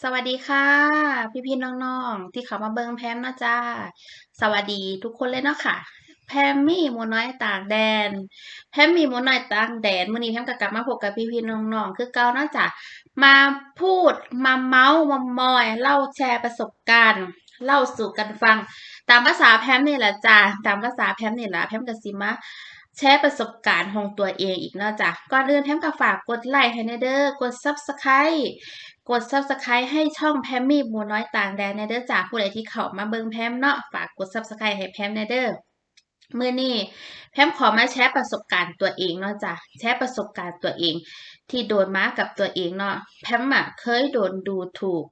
สวัสดีค่ะ พี่ๆน้องๆ ที่เขามาเบิ่งแพมนะจ้า สวัสดีทุกคนเลยเนาะค่ะ แพมมี่มูน้อยต่างแดน แพมมี่มูน้อยต่างแดนมื้อนี้แพมก็กลับมาพบกับพี่ๆน้องๆ คือเก่าเนาะจ้ะมาพูดมาเมาส์มามอยเล่าแชร์ประสบการณ์ เล่าสู่กันฟัง ตามภาษาแพมนี่แหละจ้ะตามภาษาแพมนี่แหละแพมก็สิมาแชร์ประสบการณ์ของตัวเองอีกเนาะจ้ะก่อนอื่นแพมก็ฝากกดไลค์ให้แน่เด้อกด Subscribe กด Subscribe ให้ช่องแพมมี่หมูน้อยต่างแดนเนเด้อจากผู้ใดที่เข้ามาเบิ่งแพมเนาะฝากกด Subscribe ให้แพมเนเด้อมื่อนี้แพมขอมาแชร์ประสบการณ์ตัวเองเนาะจ้ะแชร์ประสบการณ์ตัวเอง ที่โดนมากับตัวเองเนาะแพมอะเคยโดนดูถูก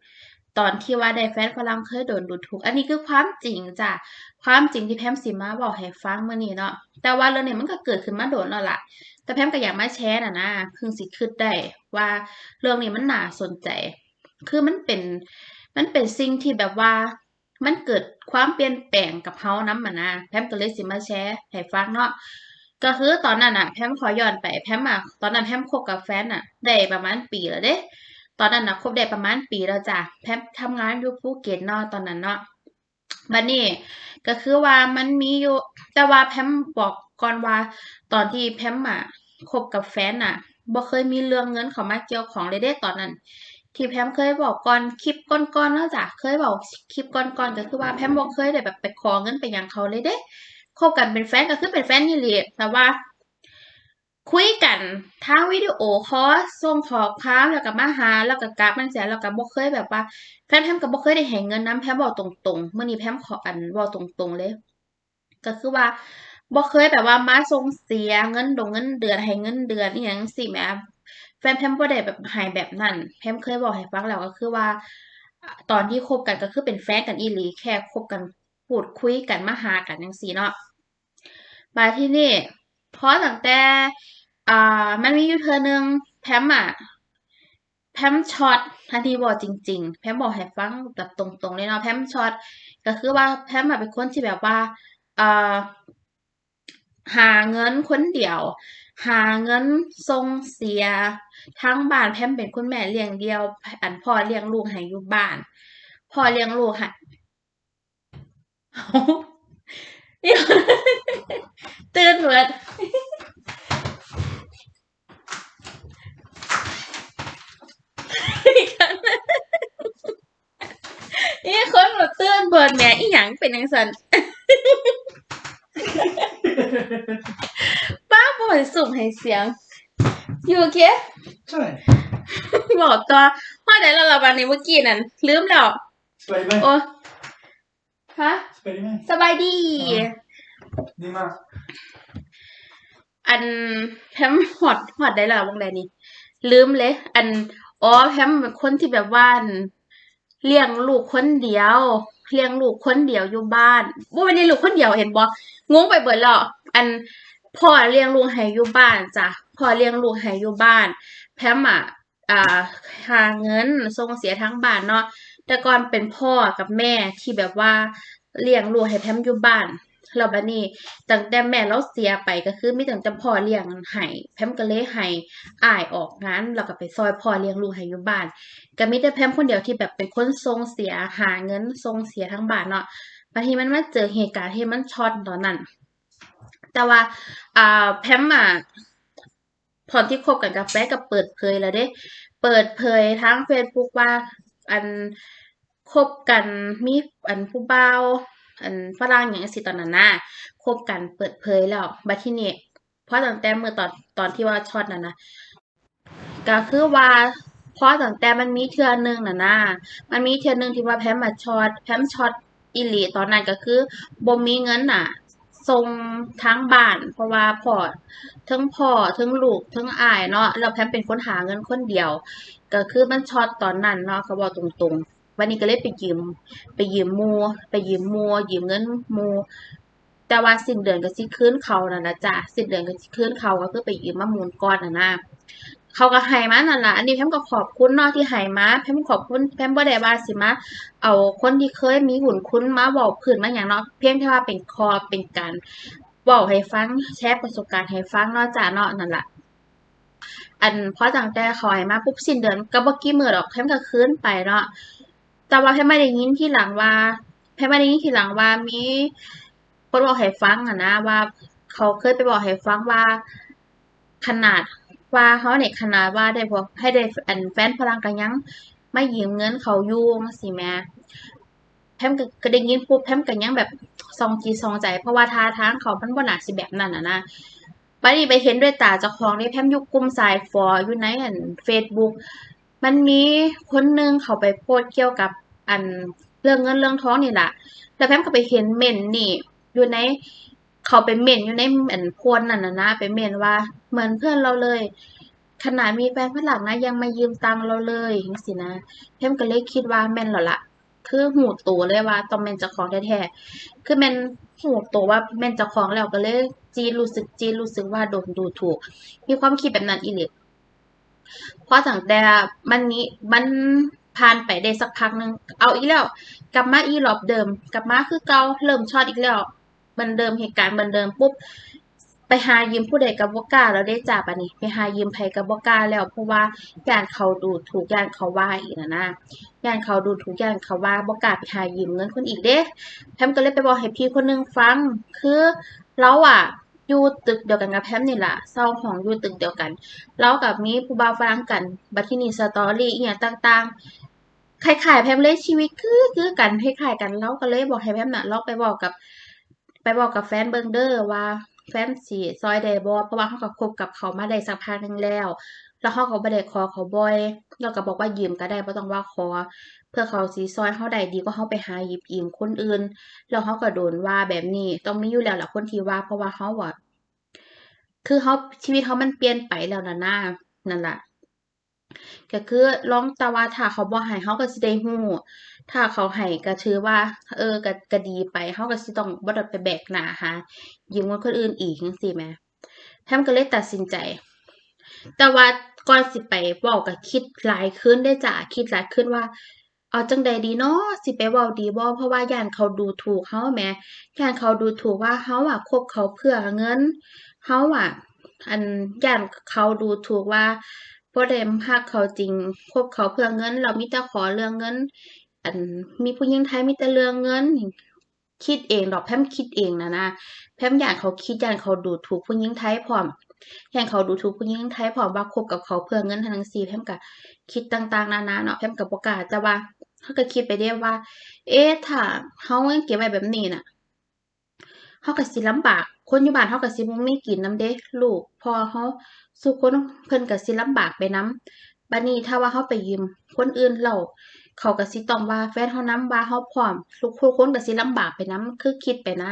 ตอนที่ว่าได้แฟนฝรั่งเคยโดนดูถูก อันนี้คือความจริงจ้ะความจริงที่แพมสิมาบอกให้ฟังมื้อนี้เนาะแต่ว่าเรื่องนี้มันก็เกิดขึ้นมาโดนแล้วล่ะ แต่แพมก็อยากมาแชร์น่ะนะเพิ่งสิคิดได้ว่าเรื่องนี้มันน่าสนใจ คือมันเป็นมันเป็นสิ่งที่แบบว่ามันเกิดความเปลี่ยนแปลงกับเฮานำอะนะแพมก็เลยสิมาแชร์ให้ฟังเนาะก็คือตอนนั้นน่ะแพมขอย้อนไปแพมอะตอนนั้นแพมคบกับแฟนน่ะ ได้ประมาณปีแล้วเด้ ตอนนั้นนะคบได้ประมาณปีแล้วจ้ะแพมทำงานอยู่ภูเก็ตเนาะตอนนั้นเนาะบัดนี้ก็คือว่ามันมีอยู่ แต่ว่าแพมบอกก่อนว่า ตอนที่แพมอะคบกับแฟนน่ะบ่เคยมีเรื่องเงินเข้ามาเกี่ยวของเลยเด้ตอนนั้นที่แพมเคยบอกก่อนคลิปก่อนๆแล้วจ้ะเคยบอกคลิปก่อนๆก็คือว่าแพมบ่เคยได้แบบไปขอเงินไปยังเขาเลยเด้คบกันเป็นแฟนก็คือเป็นแฟนอีหลีแต่ว่า คุยกันทางวิดีโอคอลส่งขอความแล้วก็มาหาแล้วก็กลับจั่งซี้แล้วก็บ่เคยแบบว่าแฟนแพมก็บ่เคยได้ให้เงินน้ำแพมเว้าตรงๆเมื้อนี้แพมขออันเว้าตรงๆเลย ก็คือว่าบ่เคยแบบว่ามาส่งเสียเงินดงเงินเดือนให้เงินเดือนอิหยังจั่งซี้แหมแฟนแพมบ่ได้แบบให้แบบนั้นแพมเคยบอกให้ฟังแล้วก็คือว่า ตอนที่คบกันก็คือเป็นแฟนกันอีหลีแค่คบกันพูดคุยกันมาหากันจั่งซี้เนาะบัดทีนี้ เพอตั้งแต่ อ่า มันมีอยู่เทื่อหนึ่งแพมอะแพมช็อตอันนี้เว้าจริง ๆ แพมบอกให้ฟังแบบตรงๆเลยเนาะแพมช็อตก็คือว่าแพมอะเป็นคนที่แบบว่าอ่าหาเงินคนเดียว หาเงินส่งเสียทางบ้านแพมเป็นคุณแม่เลี้ยงเดียว อันพ่อเลี้ยงลูกให้อยู่บ้านพ่อเลี้ยงลูกให้ ตื่นเบิดมีคนบ่ตื่นเบิดแหมอิหยังเป็นจั่งซั้นป๊าบ่ให้ซุ่มให้เสียง You okay? Cioè, บอกต่อฮอดใดแล้วล่ะบัดนี้เมื่อกี้นั่นลืมแล้ว speri bene. โอ้ ฮะ Speri bene. สบายดี Di ma. อันแพมฮอดฮอดใดแล้ววงใดนี่ลืมเลย อันอ๋อแพมเป็นคนที่แบบว่าอั่นเลี้ยงลูกคนเดียวเลี้ยงลูกคนเดียวอยู่บ้านบ่แม่นเลี้ยงลูกคนเดียวเห็นบ่งงไปเบิดแล้วอันพ่อเลี้ยงลูกให้อยู่บ้านจ้ะพ่อเลี้ยงลูกให้อยู่บ้าน แพมอะอ่าหาเงินส่งเสียทั้งบ้านเนาะ แต่ก่อนเป็นพ่อกับแม่ที่แบบว่าเลี้ยงลูกให้แพมอยู่บ้านแล้วบัดนี้ตั้งแต่แม่เลาเสียไปก็คือมีตั้งแต่พ่อเลี้ยงให้แพมก็เลยให้อายออกงานแล้วก็ไปซอยพ่อเลี้ยงลูกให้อยู่บ้านก็มีแต่แพมคนเดียวที่แบบเป็นคนส่งเสียหาเงินส่งเสียทั้งบ้านเนาะบัดนี้มันมาเจอเหตุการณ์ที่มันช็อตตอนนั้น แต่ว่าอ่าแพมอะตอที่คบกันกับแฟนก็เปิดเผยแล้วเด้ เปิดเผยทางเฟซบุ๊กว่า อันคบกันมีอันผู้เบาอันฝรั่งหยังจั่งซี้ตอนนั้นน่ะคบกันเปิดเผยแล้วบัดทีนี้พอตั้งแต่มื้อตอนตอนที่ว่าช็อตนั่นนะก็คือว่าพอตั้งแต่มันมีเทื่อหนึ่งน่ะนะมันมีเทื่อหนึ่งที่ว่าแพมอะช็อตแพมช็อตอีหลีตอนนั้นก็คือบ่มีเงินน่ะ ส่งทางบ้าน เพราะว่าพ่อเทิงพ่อเทิงลูกเทิงอ้ายเนาะแล้วแพมเป็นคนหาเงินคนเดียว ก็คือมันช็อตตอนนั้นเนาะก็เว้าตรงๆ วันนี้ก็เลยไปยืม ไปยืมมูไปยืมมูยืมเงินมูแต่ว่าสิ้นเดือนก็สิคืนเขานั่นะจ้ะสิ้นเดือนก็สิคืนเขาก็คือไปยืมมามุนก้อนนะนะ เขาก็ให้มานั่นล่ะ อันนี้แพมก็ขอบคุณเนาะที่ให้มาแพมขอบคุณแพมบ่ได้ว่าสิมาเอาคนที่เคยมีบุญคุณมาเว้าพื้นมาหยังเนาะเพียงแค่ว่าเป็นคอเป็นการเว้าให้ฟังแชร์ประสบการณ์ให้ฟังเนาะจ้ะเนาะนั่นล่ะอันพอตั้งแต่เขาให้มาปุ๊บสิ้นเดือนก็บ่กี่มื้อดอกแพมก็คืนไปเนาะแต่ว่าแพมไมาได้ยินที่หลังว่าแพมไมาได้ยินที่หลังว่ามีคนบอกให้ฟังอะนะว่า เขาเคยไปบอกให้ฟังว่าขนาด ว่าเขาเนี่ยขนาดว่าได้พวกให้ได้อันแฟนฝรั่งก็ยังไม่ยืมเงินเขายู่งซี้แหมแพมก็ได้ยินปุ๊บแพมก็ยังแบบส่องจิตส่องใจ เพราะว่าท่าทางเขามันบ่น่าสิแบบนั้นน่ะนะบัดนี้ไปเห็นด้วยตาเจ้าของนี่แพมยู่กลุ่มสายฝออยู่ในอัน Facebook มันมีคนหนึงเขาไปโพสเกี่ยวกับอันเรื่องเงินเรื่องท้องนี่แหละแล้วแพมก็ไปเห็นเม่นนี่อยู่ใน เขาไปเมนอยู่ในอันโพสต์นั่นน่ะนะไปเมนว่า เหมือนเพื่อนเราเลย ขนาดมีแฟนฝรั่งนะยังมายืมตังเราเลยจังซี้นะแพมก็เลยคิดว่าแมนแล้วล่ะคือหูตัวเลยว่าตองแมนจ้าของแท้ๆคือแมนหูตัวว่าแมนจ้าของแล้วก็เลยจีนรู้สึกจีนรู้สึกว่าโดนดูถูก มีความคิดแบบนั้นอีหลีเพราะตั้งแต่มันนี้มันผ่านไปได้สักพักหนึงเอาอีกแล้ว กลับมาอีรอบเดิม กลับมาคือเกาเริ่มชอตอีกแล้ว เหมือนเดิมเหตุการณ์เหมือนเดิมปุ๊บไปหายืมผู้ใดก็บ่กล้าแล้วเด้จ้าบัดนี้ ไปหายืมไผก็บ่กล้าแล้วเพราะว่าย้านเขาดูถูกย้านเขาว่าอีกนะนะย้านเขาดูถูกย้านเขาว่าบ่กล้าไปหายืมเงินคนอีกเด้แพมก็เลยไปบอกให้พี่คนหนึงฟัง คือเราอะอยู่ตึกเดียวกันกับแพมนี่แหละเช่าห้องอยู่ตึกเดียวกัน เรากับมีผู้บ่าวฝรั่งกันบัดทีนี้สตอรี่อีหยังต่างๆคล้ายๆแพมเลยชีวิตคือคือกันคล้ายๆกันเราก็เลยบอกให้แพมน่ะลองไปบอกกับ บอกกับแฟนเบิงเด้อว่าแฟนสิช่วยได้บ่เพราะว่าเราก็คบกับเขามาได้สักพักหนึ่งแล้ว แล้วเราก็บ่ได้ขอเขาบ่อยเราก็บอกว่ายืมก็ได้บ่ต้องว่าขอ เพื่อเขาสิช่วยเราได้ดีกว่าเราไปหาหยิบยืมคนอื่น แล้วเราก็โดนว่าแบบนี้ต้องมีอยู่แล้วล่ะคนที่ว่า เพราะว่าเราอะคือเราชีวิตเรามันเปลี่ยนไปแล้วน่ะนะนั่นแหละ ก็คือลองแต่ว่าถ้าเขาบ่ให้เราก็สิได้เราถ้าเขาให้ก็ถือว่า เออก็ก็ดีไปเราก็สิต้องบ่ได้ไปแบกหน้าหายืมเงินคนอื่นอีกจังซี้แหมแพมก็เลยตัดสินใจ แต่ว่าก่อนสิไปเว้าก็คิดหลายคืนเด้จ้าคิดหลายคืนว่า เอาจังใดดีเนาะสิไปเว้าดีบ่เพราะว่าย้านเขาดูถูกเราแหมย้านเขาดูถูกว่าเราอะคบเขาเพื่อเงินเราอะ อันย้านเขาดูถูกว่า บ่ได้รักเขาจริง คบเขาเพื่อเงิน แล้วมีแต่ขอเรื่องเงิน อันมีผู้หญิงไทยมีแต่เรื่องเงิน คิดเองดอก แพมคิดเองนะนะ แพมอยานเขาคิดอยานเขาดูถูกผู้หญิงไทยพร้อมย้านเขาดูถูกผู้หญิงไทยพร้อมว่าคบกับเขาเพื่อเงินหั้งซี้แพมก็คิดต่างๆ นานาเนาะ แพมก็บ่กล้าแต่ว่าเราก็คิดไปเดะว่า เอ๊ะ ถ้าเราเก็บไว้แบบนี้น่ะ เราก็สิลำบาก คนอยู่บ้านเราก็สิบ่มีกินนำเดะลูกพ่อเราซุคนเพิ่นก็สิลำบากไปนำบัดนี้ถ้าว่าเราไปยืมคนอื่นแล้วเขาก็สิต้องว่าแฟนเรานำว่าเราพร้อมทุกทุกคนก็สิลำบากไปนำคือคิดไปนะ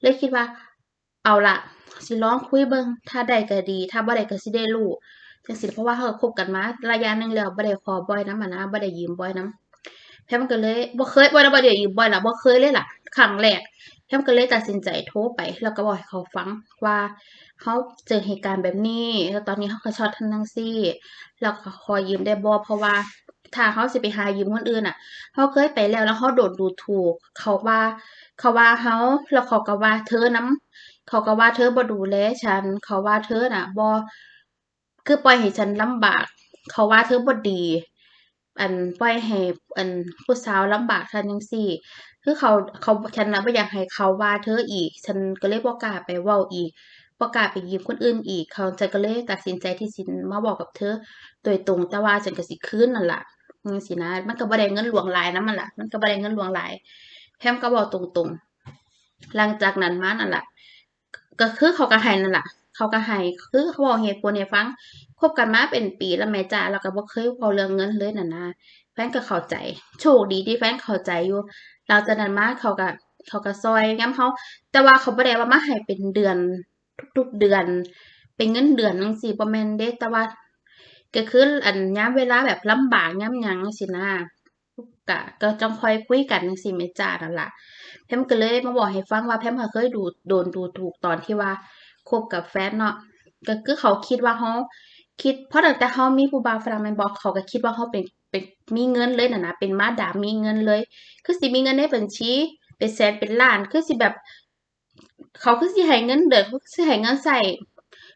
เลยคิดว่า เอาละสิลองคุยเบิ่งถ้าได้ก็ดี ถ้าบ่ได้ก็สิได้รู้จังซี้เพราะว่าเราคบกันมาระยะหนึ่งแล้วบ่ได้ขอบ่อยนำอะนะบ่ได้ยืมบ่อยนำแพมก็เลยบ่เคยบ่ได้บ่ได้ยืมบ่อยล่ะบ่เคยเลยล่ะครั้งแรก แพมก็เลยตัดสินใจโทรไป แล้วก็บอกให้เขาฟังว่าเราเจอเหตุการณ์แบบนี้ แล้วตอนนี้เราก็ช็อตจั่งซี้แล้วก็ขอยืมได้บ่เพราะว่าถ้าเราสิไปหายืมคนอื่นน่ะเราเคยไปแล้วแล้วเราโดนดูถูก เขาว่า เขาว่าเราแล้วเขาก็ว่าเธอน้ำเขาก็ว่าเธอบ่ดูแลฉัน เขาว่าเธอน่ะบ่คือปล่อยให้ฉันลำบาก เขาว่าเธอบ่ดี อันปล่อยให้อันผู้สาวลำบากฉันจังซี้คือเขาเขาฉันน่ะบ่อยากให้เขาว่าเธออีก ฉันก็เลยบ่กล้าไปเว้าอีกบ่กล้าไปยืมคนอื่นอีก เขาฉันก็เลยตัดสินใจที่สินมาบอกกับเธอ โดยตรงแต่ว่าฉันก็สิคืนนั่นแหละจังซี้นะมันก็บ่ได้เงินหลวงหลายนำนั่นล่ะ มันก็บ่ได้เงินหลวงหลายแพมก็เว้าตรงๆ หลังจากนั้นมานั่นแหละก็คือเขาก็ให้นั่นแหละเขาก็ให้คือเขาเว้าเหตุผลให้ฟัง คบกันมาเป็นปีแล้วแหมจ้าแล้วก็บ่เคยเว้าเรื่องเงินเลยนั่นนะแฟนก็เข้าใจ โชคดีที่แฟนเข้าใจอยู่หลังจากนั้นมาเขาก็เขาก็ช่วยยามเราแต่ว่าเขาบ่ได้ว่ามาให้เป็นเดือนทุกๆเดือน เป็นเงินเดือนจังซี้บ่แม่นเดะแต่ว่าก็คืออันยามเวลาแบบลำบากยามหยังจังซี้นะก็ก็จังคอยคุยกันจังซี้แหมจ้านั่นละแพมก็เลยมาบอกให้ฟังว่าแพมเคยดูโดนดูถูกตอนที่ว่าคบกับแฟนเนาะก็คือเขาคิดว่าเรา คิดเพราะตั้งแต่เรามีผู้บ่าวฝรั่งม่นบ่เขาก็คิดว่าเราเป็นเป็นมีเงินเลยนั่นะเป็นมาดามมีเงินเลย คือสิมีเงินในบัญชี เป็นแสนเป็นล้าน คือสิแบบ เขาคือสิให้เงินเดือนคือสิให้เงินเรา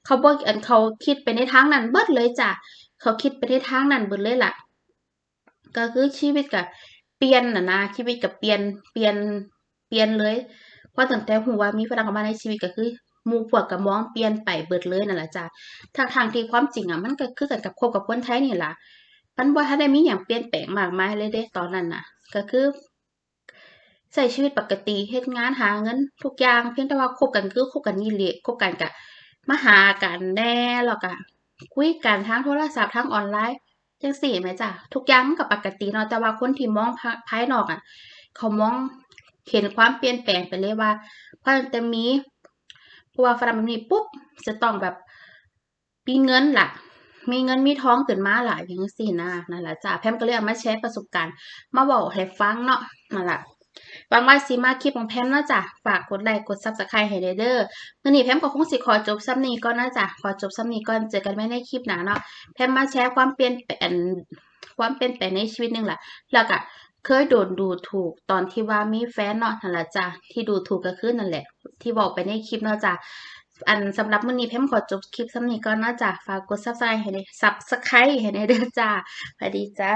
เขาบ่อันเขาคิดไปในทางนั้นเบิดเลยจ้ะเขาคิดไปในทางนั้นเบิดเลยล่ะ ก็คือชีวิตก็เปลี่ยนนะนะชีวิตก็เปลี่ยนเปลี่ยนเปลี่ยนเลย เพราะตั้งแต่ฮู้ว่ามีฝรั่งเข้ามาในชีวิตก็คือ มู่พวกก็มองเปลี่ยนไปเบิดเลยนั่นแหละจ้ะทั้งที่ความจริงอะมันก็คือกันกับคบกับคนไทยนี่แหละมันบ่ทันได้มีหยังเปลี่ยนแปลงมากมายเลยเดะตอนนั้นน่ะ ก็คือใช้ชีวิตปกติเฮ็ดงานหาเงินทุกอย่าง เพียงแต่ว่าคบกันคือคบกันอีหลีคบกันก็มาหากันแน่แล้วก็คุยกันทางโทรศัพท์ทางออนไลน์จังซี้แหมจ้ะทุกอย่างมันก็ปกติเนาะแต่ว่าคนที่มองภายนอกอะ เขามองเห็นความเปลี่ยนแปลงไปเลยว่าพอตั้ งแต่มีผู้ว่าฝรั่งแบบนี้ปุ๊บจะต้องแบบมีเงินล่ะ มีเงินมีท้องขึ้นมาหล่ะจังซี้นะนั่นล่ะจ้ะแพมก็เลยเอามาแชร์ประสบการณ์ มาเว้าให้ฟังเนาะนั่นล่ะหวังว่าสิมักคลิปของแพมนะจ้ะฝากกดไลค์กด Subscribe ให้ได้เด้อมื้อนี้แพมก็คงสิขอจบส่ำนี้ก่อนนะจ้ะขอจบส่ำนี้ก่อนเจอกันใหม่ในคลิปหน้าเนาะแพมมาแชร์ความเปลี่ยนแปลงความเปลี่ยนแปลงในชีวิตหนึงแหละแล้วก็ เคยโดนดูถูกตอนที่ว่ามีแฟนเนาะนั่นละจ้ะที่ดูถูกก็คือนั่นแหละ ที่บอกไปในคลิปเนาะจ้ะอันสำหรับมื้อนี้เพิ่มขอจบคลิปส่ำนี้ก่อนเนาะจ้ะฝากกดซับสไครต์ให้ได้ Subscribe ให้ได้เด้อจ้ะสวัสดีจ้า